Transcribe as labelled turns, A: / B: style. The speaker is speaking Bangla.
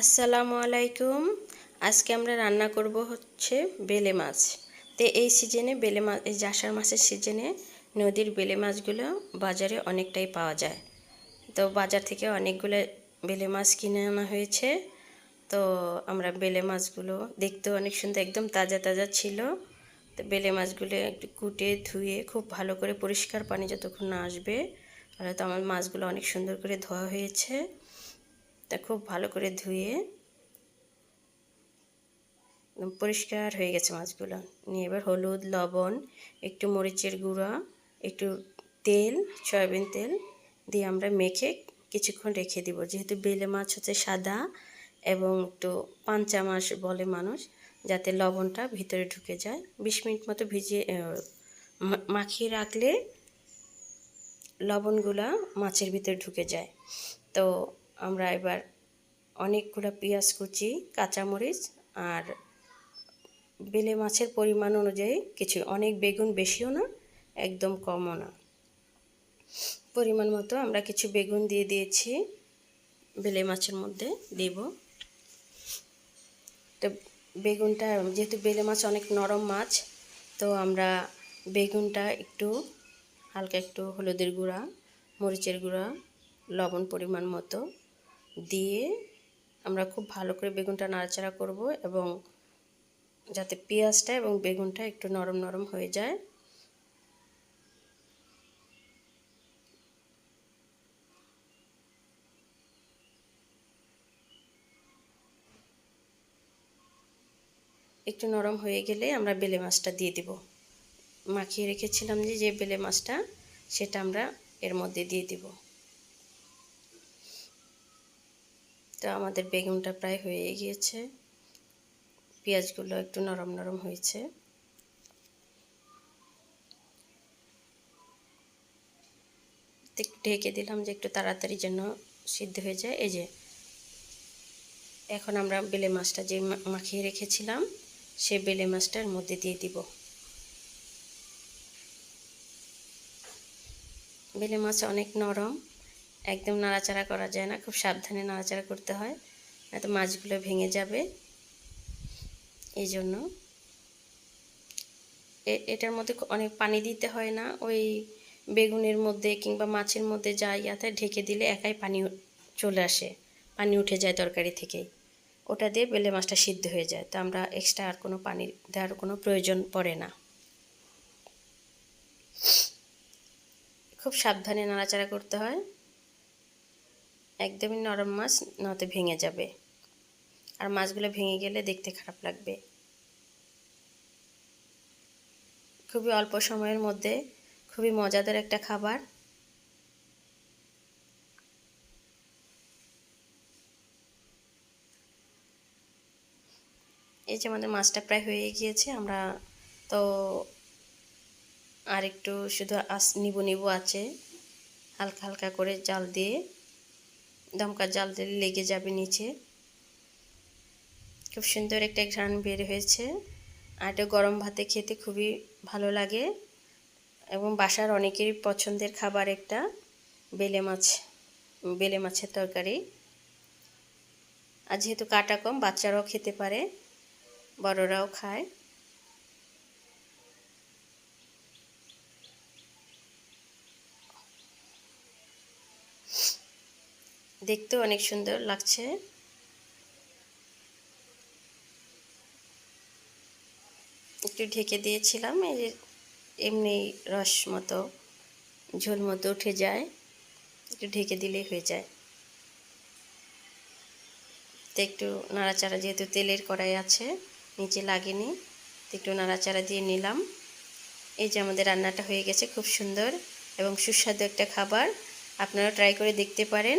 A: আসসালামু আলাইকুম। আজকে আমরা রান্না করব হচ্ছে বেলে মাছ। তো এই সিজনে বেলে মাছ, এই জাসার মাছের সিজনে নদীর বেলে মাছগুলো বাজারে অনেকটাই পাওয়া যায়। তো বাজার থেকে অনেকগুলো বেলে মাছ কিনে আনা হয়েছে। তো আমরা বেলে মাছগুলো দেখতেও অনেক সুন্দর, একদম তাজা তাজা ছিল। তো বেলে মাছগুলো একটু কুটে, ধুয়ে খুব ভালো করে পরিষ্কার পানি যতক্ষণ না আসবে তো আমার মাছগুলো অনেক সুন্দর করে ধোয়া হয়েছে। তা খুব ভালো করে ধুয়ে পরিষ্কার হয়ে গেছে মাছগুলো। নিয়ে এবার হলুদ, লবণ, একটু মরিচের গুঁড়া, একটু তেল, সয়াবিন তেল দিয়ে আমরা মেখে কিছুক্ষণ রেখে দিব। যেহেতু বেলে মাছ হচ্ছে সাদা এবং একটু পাঞ্চা মাছ বলে মানুষ, যাতে লবণটা ভিতরে ঢুকে যায়। বিশ মিনিট মতো ভিজিয়ে মাখিয়ে রাখলে লবণগুলা মাছের ভিতরে ঢুকে যায়। তো আমরা এবার অনেকগুলো পেঁয়াজ কুচি, কাঁচামরিচ আর বেলে মাছের পরিমাণ অনুযায়ী কিছু, অনেক বেগুন বেশিও না, একদম কমও না। পরিমাণ মতো আমরা কিছু বেগুন দিয়ে দিয়েছি, বেলে মাছের মধ্যে দেব। তো বেগুনটা, যেহেতু বেলে মাছ অনেক নরম মাছ, তো আমরা বেগুনটা একটু, হালকা একটু হলুদের গুঁড়া, মরিচের গুঁড়া, লবণ পরিমাণ মতো দিয়ে আমরা খুব ভালো করে বেগুনটা নাড়াচাড়া করব এবং যাতে পেঁয়াজটা এবং বেগুনটা একটু নরম নরম হয়ে যায়। একটু নরম হয়ে গেলে আমরা বেলে মাছটা দিয়ে দিব। মাখিয়ে রেখেছিলাম যে যে বেলে মাছটা, সেটা আমরা এর মধ্যে দিয়ে দিব। তো আমাদের বেগুনটা প্রায় হয়ে গিয়েছে। পেঁয়াজগুলো একটু নরম নরম হয়েছে। ঢেকে দিলাম যে একটু তাড়াতাড়ি যেন সিদ্ধ হয়ে যায়। এই যে, এখন আমরা বেলে মাছটা যে মাখিয়ে রেখেছিলাম, সে বেলে মাছটার মধ্যে দিয়ে দিব। বেলে মাছ অনেক নরম। একদম নাড়াচাড়া করা যায় না, খুব সাবধানে নাড়াচাড়া করতে হয়, নয়তো মাছগুলো ভেঙে যাবে। এই জন্য। এটার মধ্যে অনেক পানি দিতে হয় না, ওই বেগুনের মধ্যে কিংবা মাছের মধ্যে যা ইয়াতে ঢেকে দিলে একাই পানি চলে আসে, পানি উঠে যায় তরকারি থেকেই। ওটা দিয়ে বেলে মাছটা সিদ্ধ হয়ে যায়, তো আমরা এক্সট্রা আর কোনো পানি দেওয়ার কোনো প্রয়োজন পড়ে না। খুব সাবধানে নাড়াচাড়া করতে হয়। একদমই নরম মাছ নয়তো ভেঙে যাবে। আর মাছগুলো ভেঙে গেলে দেখতে খারাপ লাগবে। খুবই অল্প সময়ের মধ্যে খুবই মজাদার একটা খাবার। এই যে আমাদের মাছটা প্রায় হয়ে গিয়েছে, আমরা তো আর একটু শুধু আস নিবু নিবু আছে, হালকা হালকা করে জাল দিয়ে। দমকা জাল দিলে লেগে যাবে নিচে। খুব সুন্দর একটা ঘ্রাণ বের হয়েছে। আর এটা গরম ভাতে খেতে খুবই ভালো লাগে। এবং বাসার অনেকেরই পছন্দের খাবার একটা, বেলে মাছ, বেলে মাছের তরকারি। আর যেহেতু কাটা কম, বাচ্চারাও খেতে পারে, বড়রাও খায়। দেখতেও অনেক সুন্দর লাগছে। একটু ঢেকে দিয়েছিলাম, এই এমনি রস মতো, ঝোল মতো উঠে যায়। একটু ঢেকে দিলেই হয়ে যায়। তো একটু নাড়াচাড়া, যেহেতু তেলের কড়াই আছে, নিচে লাগেনি একটু নাড়াচাড়া দিয়ে নিলাম। এই যে আমাদের রান্নাটা হয়ে গেছে, খুব সুন্দর এবং সুস্বাদু একটা খাবার। আপনারা ট্রাই করে দেখতে পারেন।